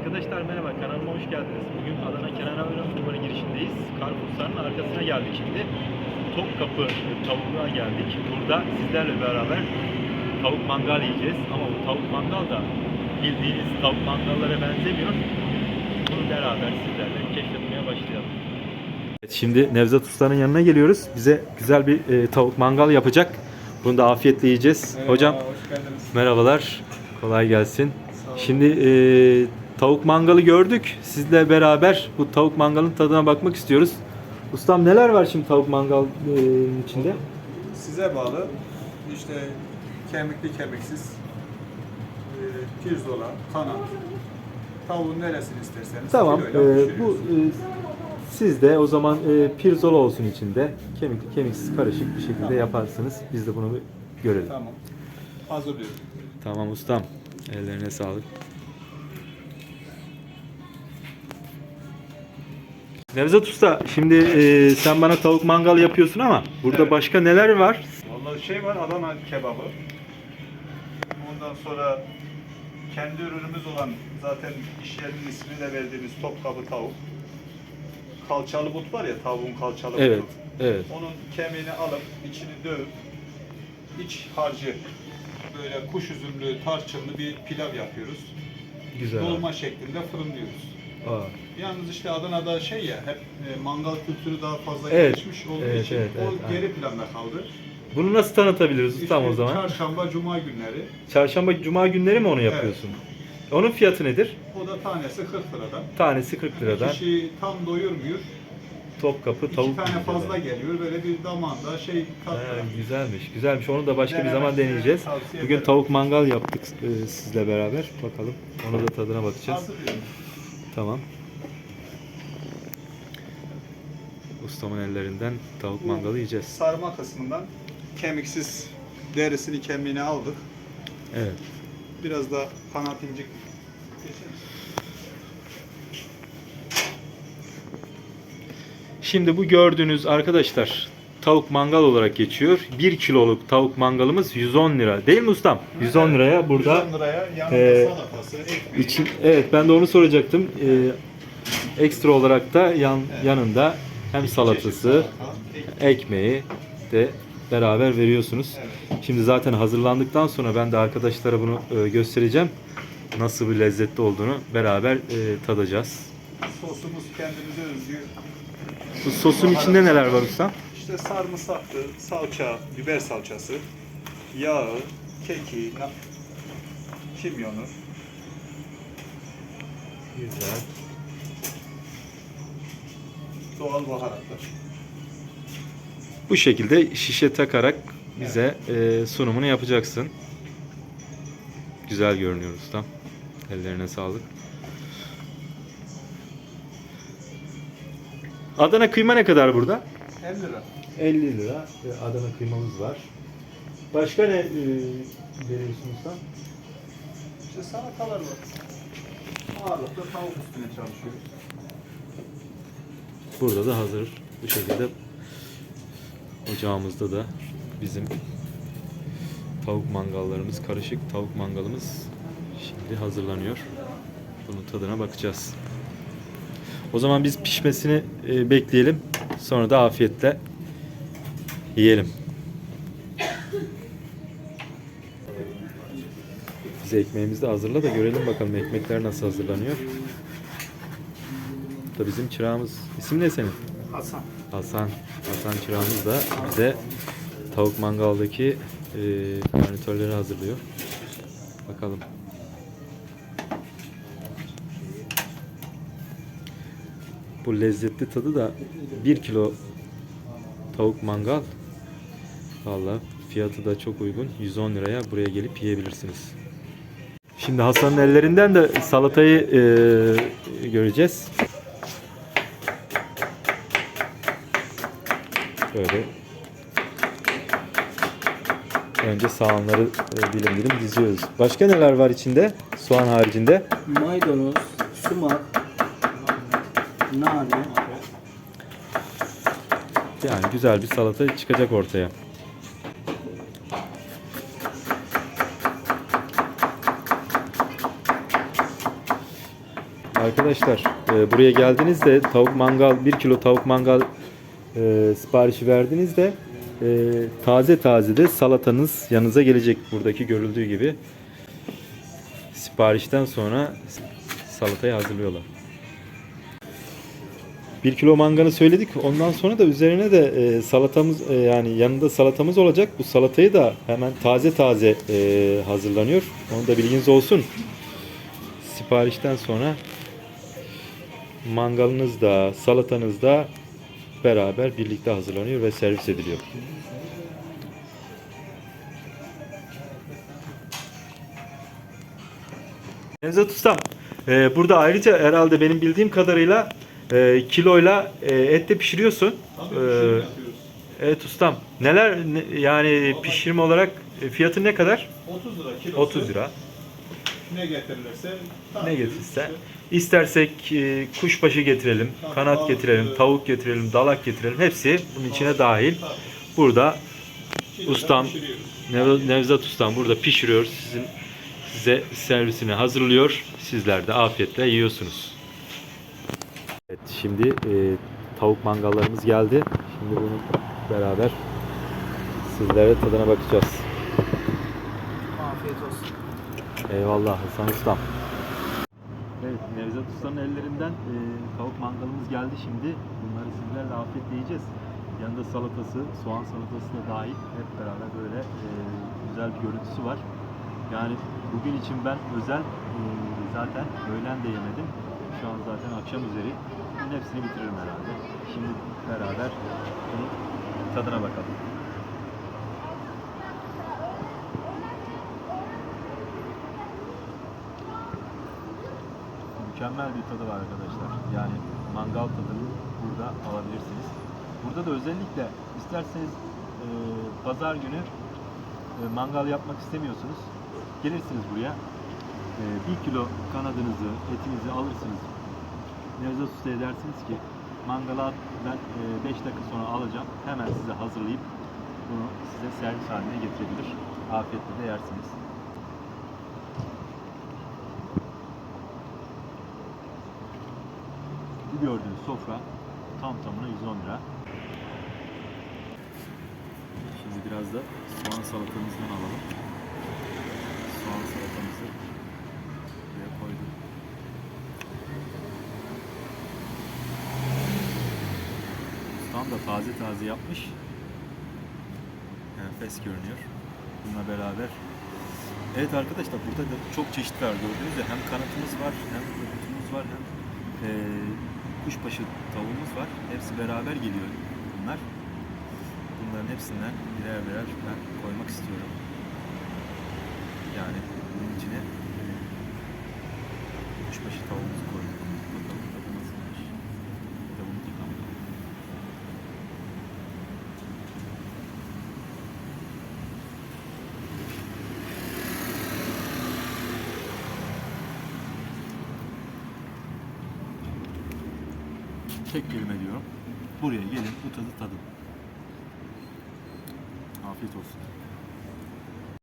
Arkadaşlar merhaba kanalıma hoş geldiniz. Bugün Adana Kenan Avran Bulvarı girişindeyiz. Carrefour'ların arkasına geldik şimdi. Topkapı tavuğa geldik. Burada sizlerle beraber tavuk mangal yiyeceğiz. Ama bu tavuk mangal da bildiğiniz tavuk mangallara benzemiyor. Bunu beraber sizlerle keşfetmeye başlayalım. Evet, şimdi Nevzat Usta'nın yanına geliyoruz. Bize güzel bir e, tavuk mangal yapacak. Bunu da afiyetle yiyeceğiz. Merhaba, Hocam hoş geldiniz. merhabalar. Kolay gelsin. Şimdi e, tavuk mangalı gördük. Sizle beraber bu tavuk mangalın tadına bakmak istiyoruz. Ustam neler var şimdi tavuk mangal e, içinde? Size bağlı. İşte kemikli kemiksiz, e, pirzola, kanat, tavuğun neresini isterseniz Tamam. e, bu e, siz de o zaman e, pirzola olsun içinde. Kemikli kemiksiz karışık bir şekilde Tamam. yaparsınız. Biz de bunu bir görelim. Tamam. Hazırlıyorum. Tamam ustam. Ellerine sağlık. Nevzat Usta, şimdi e, sen bana tavuk mangal yapıyorsun ama burada Evet. başka neler var? Vallahi şey var Adana kebabı. Ondan sonra kendi ürünümüz olan zaten iş yerinin ismini de verdiğimiz Topkapı tavuk. Kalçalı but var ya tavuğun kalçalı butu. Evet, evet. Onun kemiğini alıp içini dövüp iç harcı böyle kuş üzümlü tarçınlı bir pilav yapıyoruz. Güzel. Dolma şeklinde fırınlıyoruz. Aa, Yalnız işte Adana'da şey ya hep e, mangal kültürü daha fazla Evet, gelişmiş olduğu evet, için evet, o evet, geri planda kaldı. Bunu nasıl tanıtabiliriz ustam o zaman? çarşamba, cuma günleri Çarşamba, cuma günleri mi onu yapıyorsun? Onun fiyatı nedir? o da tanesi 40 liradan. Tanesi 40 liradan. Kişi tam doyurmuyor. Topkapı İki tavuk. tane güzel. fazla geliyor. Böyle bir damağında şey Ha, tatlı. güzelmiş, güzelmiş. Onu da başka bir Denemesini zaman deneyeceğiz. tavsiye Bugün ederim. tavuk mangal yaptık e, sizle beraber. Bakalım. Ona da tadına bakacağız. Hazırlıyorum. Tamam. Ustamın ellerinden tavuk mangalı yiyeceğiz. Sarma kısmından kemiksiz derisini kemiğini aldık. Evet. Biraz da kanat incik? Şimdi bu gördüğünüz arkadaşlar tavuk mangal olarak geçiyor. 1 kiloluk tavuk mangalımız 110 lira. Değil mi ustam? 110 liraya burada 110 liraya yanında e, salatası, ekmeği. için evet ben de onu soracaktım. Ee, ekstra olarak da yan, Evet. yanında hem çeşit salatası, salata, ekmeği. de beraber veriyorsunuz. Evet. Şimdi zaten hazırlandıktan sonra ben de arkadaşlara bunu e, göstereceğim. Nasıl bir lezzetli olduğunu beraber e, tadacağız. Sosumuz kendimize özgü. Bu sosun içinde neler var ustam? İşte sarımsaktı, salça, biber salçası, yağı, keki, kimyonu. Güzel. doğal baharatlar. Bu şekilde şişe takarak bize e, sunumunu yapacaksın. Güzel görünüyor ustam. Ellerine sağlık. Adana kıyma ne kadar burada? 50 lira. 50 lira ve Adana kıymamız var. Başka ne e, veriyorsun ustam? İşte salatalar var. Ağırlıklı tavuk üstüne çalışıyoruz. Burada da hazır bu şekilde ocağımızda da bizim tavuk mangallarımız, karışık tavuk mangalımız şimdi hazırlanıyor. Bunun tadına bakacağız. O zaman biz pişmesini e, bekleyelim. Sonra da afiyetle yiyelim. Bize ekmeğimizi de hazırla da görelim bakalım ekmekler nasıl hazırlanıyor. Bu da bizim çırağımız. İsim ne senin? Hasan. Hasan. Hasan çırağımız da bize tavuk mangaldaki e, garnitörleri hazırlıyor. Bakalım. Lezzetli tadı da 1 kilo tavuk mangal. Valla fiyatı da çok uygun. 110 liraya buraya gelip yiyebilirsiniz. Şimdi Hasan'ın ellerinden de salatayı e, göreceğiz. Böyle önce soğanları e, dilim dilim diziyoruz. Başka neler var içinde? Soğan haricinde. maydanoz, sumak, nane, Yani güzel bir salata çıkacak ortaya. Arkadaşlar e, buraya geldiğinizde tavuk mangal 1 kilo tavuk mangal e, siparişi verdiğinizde e, taze taze de salatanız yanınıza gelecek buradaki görüldüğü gibi. Siparişten sonra salatayı hazırlıyorlar. 1 kilo manganı söyledik. Ondan sonra da üzerine de e, salatamız e, yani yanında salatamız olacak. Bu salatayı da hemen taze taze e, hazırlanıyor. Onu da bilginiz olsun. Siparişten sonra mangalınız da salatanız da beraber birlikte hazırlanıyor ve servis ediliyor. Nevzat Ustam, e, burada ayrıca herhalde benim bildiğim kadarıyla e, kiloyla e, et de pişiriyorsun. Tabii E, yapıyoruz. evet ustam. Neler ne- yani pişirme olarak e, fiyatı ne kadar? 30 lira kilosu. 30 lira. Ne getirirlerse Ne getirirse. işte. İstersek e, kuşbaşı getirelim, kanat getirelim, tavuk getirelim, dalak getirelim. Hepsi bunun içine dahil. Tabii. Burada Kiloda Ustam. Nev- Nevzat Ustam burada pişiriyor. Sizin size servisini hazırlıyor. Sizler de afiyetle yiyorsunuz. Şimdi e, tavuk mangallarımız geldi. Şimdi bunu beraber sizlere tadına bakacağız. Afiyet olsun. Eyvallah Hasan Ustam. Evet Nevzat Usta'nın ellerinden e, tavuk mangalımız geldi şimdi. Bunları sizlerle afiyetle yiyeceğiz. Yanında salatası, soğan salatası da dahil hep beraber böyle e, güzel bir görüntüsü var. Yani bugün için ben özel e, zaten öğlen de yemedim. Şu an zaten akşam üzeri. Bunun hepsini bitiririm herhalde. Şimdi beraber bunun tadına bakalım. mükemmel bir tadı var arkadaşlar. Yani mangal tadını burada alabilirsiniz. Burada da özellikle isterseniz e, pazar günü e, mangal yapmak istemiyorsunuz. Gelirsiniz buraya. E, bir kilo kanadınızı, etinizi alırsınız. Nevzat Usta'ya dersiniz ki mangala ben 5 dakika sonra alacağım. Hemen size hazırlayıp bunu size servis haline getirebilir. Afiyetle de yersiniz. Gördüğünüz sofra tam tamına 110 lira. Şimdi biraz da soğan salatamızdan alalım. Soğan salatamızı buraya koydum. Ustam da taze taze yapmış. Enfes görünüyor. Bununla beraber Evet arkadaşlar burada da çok çeşit var gördüğünüz gibi hem kanatımız var hem butumuz var hem eee kuşbaşı tavuğumuz var. Hepsi beraber geliyor bunlar. Bunların hepsinden birer birer ben koymak istiyorum. Yani bunun içine kuşbaşı tavuğumuzu koyduk. Bakalım tadı nasılmış. Bir de bunu yıkamayalım. Tek kelime diyorum. Buraya gelin bu tadı tadın. Afiyet olsun.